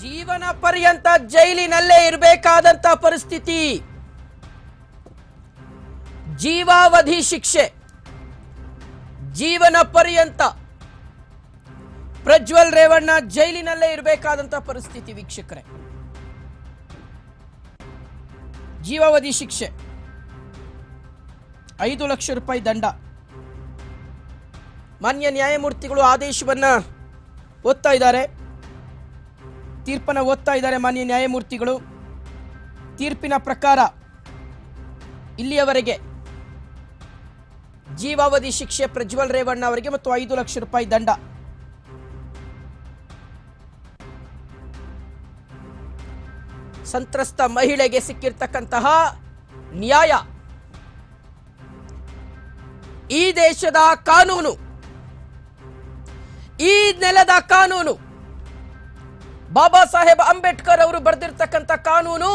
ಜೀವನ ಪರ್ಯಂತ ಜೈಲಿನಲ್ಲೇ ಇರಬೇಕಾದಂತ ಪರಿಸ್ಥಿತಿ. ಜೀವಾವಧಿ ಶಿಕ್ಷೆ, ಜೀವನ ಪರ್ಯಂತ ಪ್ರಜ್ವಲ್ ರೇವಣ್ಣ ಜೈಲಿನಲ್ಲೇ ಇರಬೇಕಾದಂತ ಪರಿಸ್ಥಿತಿ ವೀಕ್ಷಕರೇ. ಜೀವಾವಧಿ ಶಿಕ್ಷೆ, ಐದು ಲಕ್ಷ ರೂಪಾಯಿ ದಂಡ. ಮಾನ್ಯ ನ್ಯಾಯಮೂರ್ತಿಗಳು ಆದೇಶವನ್ನ ಓದ್ತಾ ಇದ್ದಾರೆ. ತೀರ್ಪನ್ನ ಓದ್ತಾ ಇದ್ದಾರೆ ಮಾನ್ಯ ನ್ಯಾಯಮೂರ್ತಿಗಳು. ತೀರ್ಪಿನ ಪ್ರಕಾರ ಇಲ್ಲಿಯವರೆಗೆ ಜೀವಾವಧಿ ಶಿಕ್ಷೆ ಪ್ರಜ್ವಲ್ ರೇವಣ್ಣ ಅವರಿಗೆ ಮತ್ತು ಐದು ಲಕ್ಷ ರೂಪಾಯಿ ದಂಡ. ಸಂತ್ರಸ್ತ ಮಹಿಳೆಗೆ ಸಿಕ್ಕಿರ್ತಕ್ಕಂತಹ ನ್ಯಾಯ. ಈ ದೇಶದ ಕಾನೂನು, ಈ ನೆಲದ ಕಾನೂನು ಬಾಬಾ ಸಾಹೇಬ್ ಅಂಬೇಡ್ಕರ್ ಅವರು ಬರೆದಿರ್ತಕ್ಕಂಥ ಕಾನೂನು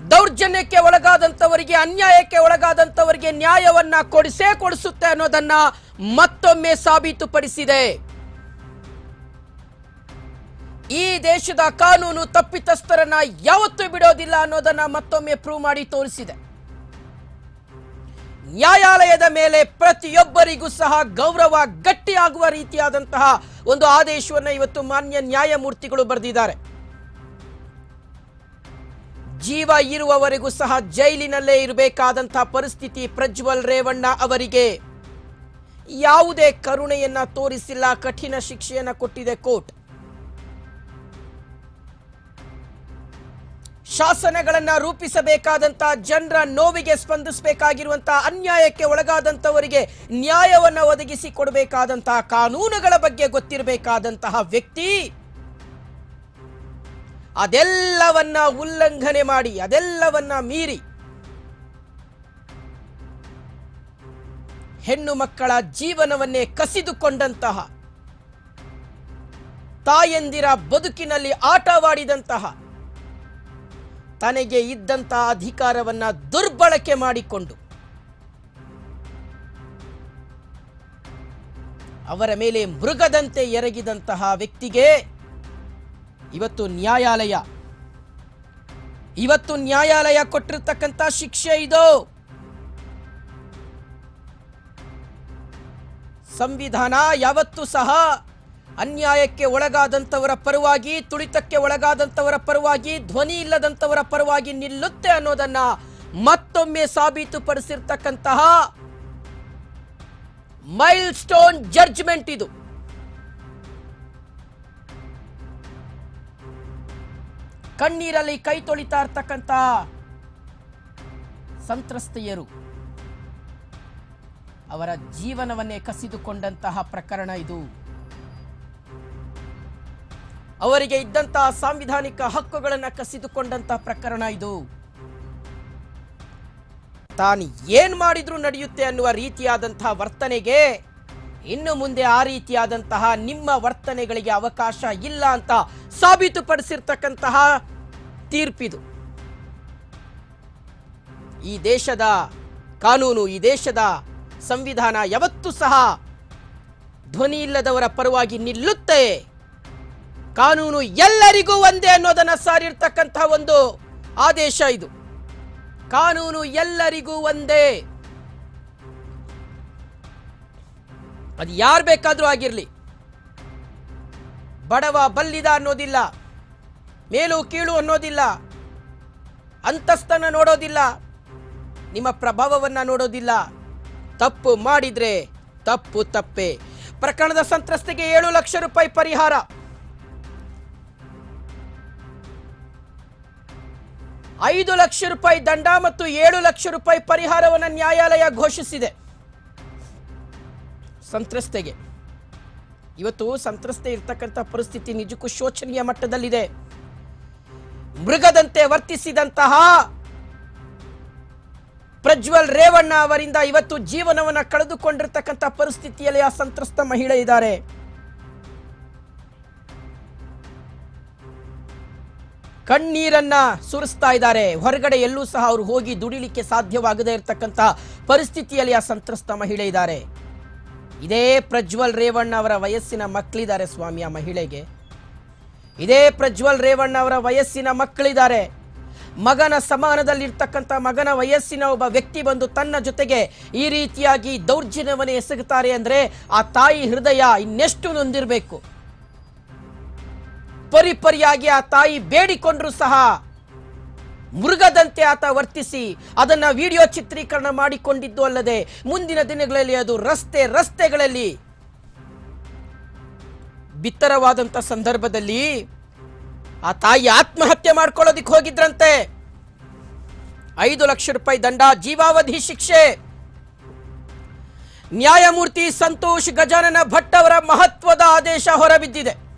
ದೌರ್ಜನ್ಯಕ್ಕೆ ಒಳಗಾದಂಥವರಿಗೆ, ಅನ್ಯಾಯಕ್ಕೆ ಒಳಗಾದಂಥವರಿಗೆ ನ್ಯಾಯವನ್ನ ಕೊಡಿಸೇ ಕೊಡಿಸುತ್ತೆ ಅನ್ನೋದನ್ನ ಮತ್ತೊಮ್ಮೆ ಸಾಬೀತುಪಡಿಸಿದೆ. ಈ ದೇಶದ ಕಾನೂನು ತಪ್ಪಿತಸ್ಥರನ್ನ ಯಾವತ್ತೂ ಬಿಡೋದಿಲ್ಲ ಅನ್ನೋದನ್ನ ಮತ್ತೊಮ್ಮೆ ಪ್ರೂವ್ ಮಾಡಿ ತೋರಿಸಿದೆ. ನ್ಯಾಯಾಲಯದ ಮೇಲೆ ಪ್ರತಿಯೊಬ್ಬರಿಗೂ ಸಹ ಗೌರವ ಗಟ್ಟಿಯಾಗುವ ರೀತಿಯಾದಂತಹ ಒಂದು ಆದೇಶವನ್ನು ಇವತ್ತು ಮಾನ್ಯ ನ್ಯಾಯಮೂರ್ತಿಗಳು ಬರೆದಿದ್ದಾರೆ. ಜೀವ ಇರುವವರೆಗೂ ಸಹ ಜೈಲಿನಲ್ಲೇ ಇರಬೇಕಾದಂತಹ ಪರಿಸ್ಥಿತಿ ಪ್ರಜ್ವಲ್ ರೇವಣ್ಣ ಅವರಿಗೆ. ಯಾವುದೇ ಕರುಣೆಯನ್ನ ತೋರಿಸಿಲ್ಲ, ಕಠಿಣ ಶಿಕ್ಷೆಯನ್ನ ಕೊಟ್ಟಿದೆ ಕೋರ್ಟ್. ಶಾಸನಗಳನ್ನ ರೂಪಿಸಬೇಕಾದಂತಹ ಜನರ ನೋವಿಗೆ ಸ್ಪಂದಿಸಬೇಕಾಗಿರುವಂತಹ ಅನ್ಯಾಯಕ್ಕೆ ಒಳಗಾದಂತವರಿಗೆ ನ್ಯಾಯವನ್ನ ಒದಗಿಸಿ ಕೊಡಬೇಕಾದಂತಹ ಕಾನೂನುಗಳ ಬಗ್ಗೆ ಗೊತ್ತಿರಬೇಕಾದಂತಹ ವ್ಯಕ್ತಿ. ಅದೆಲ್ಲವನ್ನ ಉಲ್ಲಂಘನೆ ಮಾಡಿ, ಅದೆಲ್ಲವನ್ನ ಮೀರಿ ಹೆಣ್ಣು ಮಕ್ಕಳ ಜೀವನವನ್ನೇ ಕಸಿದುಕೊಂಡಂತಹ, ತಾಯಂದಿರ ಬದುಕಿನಲ್ಲಿ ಆಟವಾಡಿದಂತಹ ತನಗೆ ಇದ್ದಂಥ ಅಧಿಕಾರವನ್ನ ದುರ್ಬಳಕೆ ಮಾಡಿಕೊಂಡು ಅವರ ಮೇಲೆ ಮೃಗದಂತೆ ಎರಗಿದಂತಹ ವ್ಯಕ್ತಿಗೆ ಇವತ್ತು ನ್ಯಾಯಾಲಯ ಇವತ್ತು ನ್ಯಾಯಾಲಯ ಕೊಟ್ಟಿರ್ತಕ್ಕಂಥ ಶಿಕ್ಷೆ ಇದು. ಸಂವಿಧಾನ ಯಾವತ್ತೂ ಸಹ ಅನ್ಯಾಯಕ್ಕೆ ಒಳಗಾದಂಥವರ ಪರವಾಗಿ ತುಳಿತಕ್ಕೆ ಒಳಗಾದಂಥವರ ಪರವಾಗಿ, ಧ್ವನಿ ಇಲ್ಲದಂಥವರ ಪರವಾಗಿ ನಿಲ್ಲುತ್ತೆ ಅನ್ನೋದನ್ನ ಮತ್ತೊಮ್ಮೆ ಸಾಬೀತುಪಡಿಸಿರ್ತಕ್ಕಂತಹ ಮೈಲ್ ಸ್ಟೋನ್ ಜಡ್ಜ್ಮೆಂಟ್ ಇದು. ಕಣ್ಣೀರಲ್ಲಿ ಕೈ ತೊಳಿತಾ ಇರ್ತಕ್ಕಂತಹ ಸಂತ್ರಸ್ತೆಯರು ಅವರ ಜೀವನವನ್ನೇ ಕಸಿದುಕೊಂಡಂತಹ ಪ್ರಕರಣ ಇದು. ಅವರಿಗೆ ಇದ್ದಂತಹ ಸಾಂವಿಧಾನಿಕ ಹಕ್ಕುಗಳನ್ನು ಕಸಿದುಕೊಂಡಂತಹ ಪ್ರಕರಣ ಇದು. ತಾನು ಏನ್ ಮಾಡಿದ್ರೂ ನಡೆಯುತ್ತೆ ಅನ್ನುವ ರೀತಿಯಾದಂತಹ ವರ್ತನೆಗೆ ಇನ್ನು ಮುಂದೆ ಆ ರೀತಿಯಾದಂತಹ ನಿಮ್ಮ ವರ್ತನೆಗಳಿಗೆ ಅವಕಾಶ ಇಲ್ಲ ಅಂತ ಸಾಬೀತುಪಡಿಸಿರ್ತಕ್ಕಂತಹ ತೀರ್ಪಿದು. ಈ ದೇಶದ ಕಾನೂನು, ಈ ದೇಶದ ಸಂವಿಧಾನ ಯಾವತ್ತೂ ಸಹ ಧ್ವನಿ ಇಲ್ಲದವರ ಪರವಾಗಿ ನಿಲ್ಲುತ್ತೆ. ಕಾನೂನು ಎಲ್ಲರಿಗೂ ಒಂದೇ ಅನ್ನೋದನ್ನ ಸಾರಿರ್ತಕ್ಕಂತಹ ಒಂದು ಆದೇಶ ಇದು. ಕಾನೂನು ಎಲ್ಲರಿಗೂ ಒಂದೇ. ಅದು ಯಾರು ಬೇಕಾದರೂ ಆಗಿರಲಿ. ಬಡವ ಬಲ್ಲಿದ ಅನ್ನೋದಿಲ್ಲ. ಮೇಲು ಕೀಳು ಅನ್ನೋದಿಲ್ಲ. ಅಂತಸ್ತನ್ನ ನೋಡೋದಿಲ್ಲ. ನಿಮ್ಮ ಪ್ರಭಾವವನ್ನ ನೋಡೋದಿಲ್ಲ. ತಪ್ಪು ಮಾಡಿದ್ರೆ ತಪ್ಪು ತಪ್ಪೆ. ಪ್ರಕರಣದ ಸಂತ್ರಸ್ತೆಗೆ ಏಳು ಲಕ್ಷ ರೂಪಾಯಿ ಪರಿಹಾರ. ಐದು ಲಕ್ಷ ರೂಪಾಯಿ ದಂಡ ಮತ್ತು ಏಳು ಲಕ್ಷ ರೂಪಾಯಿ ಪರಿಹಾರವನ್ನು ನ್ಯಾಯಾಲಯ ಘೋಷಿಸಿದೆ. ಸಂತ್ರಸ್ತೆಗೆ. ಇವತ್ತು ಸಂತ್ರಸ್ತೆ ಇರ್ತಕ್ಕಂಥ ಪರಿಸ್ಥಿತಿ ನಿಜಕ್ಕೂ ಶೋಚನೀಯ ಮಟ್ಟದಲ್ಲಿದೆ. ಮೃಗದಂತೆ ವರ್ತಿಸಿದಂತಹ ಪ್ರಜ್ವಲ್ ರೇವಣ್ಣ ಅವರಿಂದ ಇವತ್ತು ಜೀವನವನ್ನು ಕಳೆದುಕೊಂಡಿರ್ತಕ್ಕಂಥ ಪರಿಸ್ಥಿತಿಯಲ್ಲಿ ಆ ಸಂತ್ರಸ್ತ ಮಹಿಳೆ ಇದ್ದಾರೆ. ಕಣ್ಣೀರನ್ನ ಸುರಿಸ್ತಾ ಇದ್ದಾರೆ. ಹೊರಗಡೆ ಎಲ್ಲೂ ಸಹ ಅವರು ಹೋಗಿ ದುಡಿಲಿಕ್ಕೆ ಸಾಧ್ಯವಾಗದೇ ಇರತಕ್ಕಂತಹ ಪರಿಸ್ಥಿತಿಯಲ್ಲಿ ಆ ಸಂತ್ರಸ್ತ ಮಹಿಳೆ ಇದ್ದಾರೆ. ಇದೇ ಪ್ರಜ್ವಲ್ ರೇವಣ್ಣ ಅವರ ವಯಸ್ಸಿನ ಮಕ್ಕಳಿದ್ದಾರೆ ಸ್ವಾಮಿ ಆ ಮಹಿಳೆಗೆ. ಇದೇ ಪ್ರಜ್ವಲ್ ರೇವಣ್ಣ ಅವರ ವಯಸ್ಸಿನ ಮಕ್ಕಳಿದ್ದಾರೆ. ಮಗನ ಸಮಾನದಲ್ಲಿರ್ತಕ್ಕಂಥ ಮಗನ ವಯಸ್ಸಿನ ಒಬ್ಬ ವ್ಯಕ್ತಿ ಬಂದು ತನ್ನ ಜೊತೆಗೆ ಈ ರೀತಿಯಾಗಿ ದೌರ್ಜನ್ಯವನ್ನು ಎಸಗುತ್ತಾರೆ ಅಂದರೆ ಆ ತಾಯಿ ಹೃದಯ ಇನ್ನೆಷ್ಟು ನೊಂದಿರಬೇಕು. ಪರಿಪರಿಯಾಗಿ ಆ ತಾಯಿ ಬೇಡಿಕೊಂಡ್ರು ಸಹ ಮೃಗದಂತೆ ಆತ ವರ್ತಿಸಿ ಅದನ್ನ ವಿಡಿಯೋ ಚಿತ್ರೀಕರಣ ಮಾಡಿಕೊಂಡಿದ್ದು ಅಲ್ಲದೆ ಮುಂದಿನ ದಿನಗಳಲ್ಲಿ ಅದು ರಸ್ತೆ ರಸ್ತೆಗಳಲ್ಲಿ ಬಿತ್ತರವಾದಂತ ಸಂದರ್ಭದಲ್ಲಿ ಆ ತಾಯಿ ಆತ್ಮಹತ್ಯೆ ಮಾಡ್ಕೊಳ್ಳೋದಿಕ್ ಹೋಗಿದ್ರಂತೆ. ಐದು ಲಕ್ಷ ರೂಪಾಯಿ ದಂಡ, ಜೀವಾವಧಿ ಶಿಕ್ಷೆ. ನ್ಯಾಯಮೂರ್ತಿ ಸಂತೋಷ್ ಗಜಾನನ ಭಟ್ ಅವರ ಮಹತ್ವದ ಆದೇಶ ಹೊರಬಿದ್ದಿದೆ.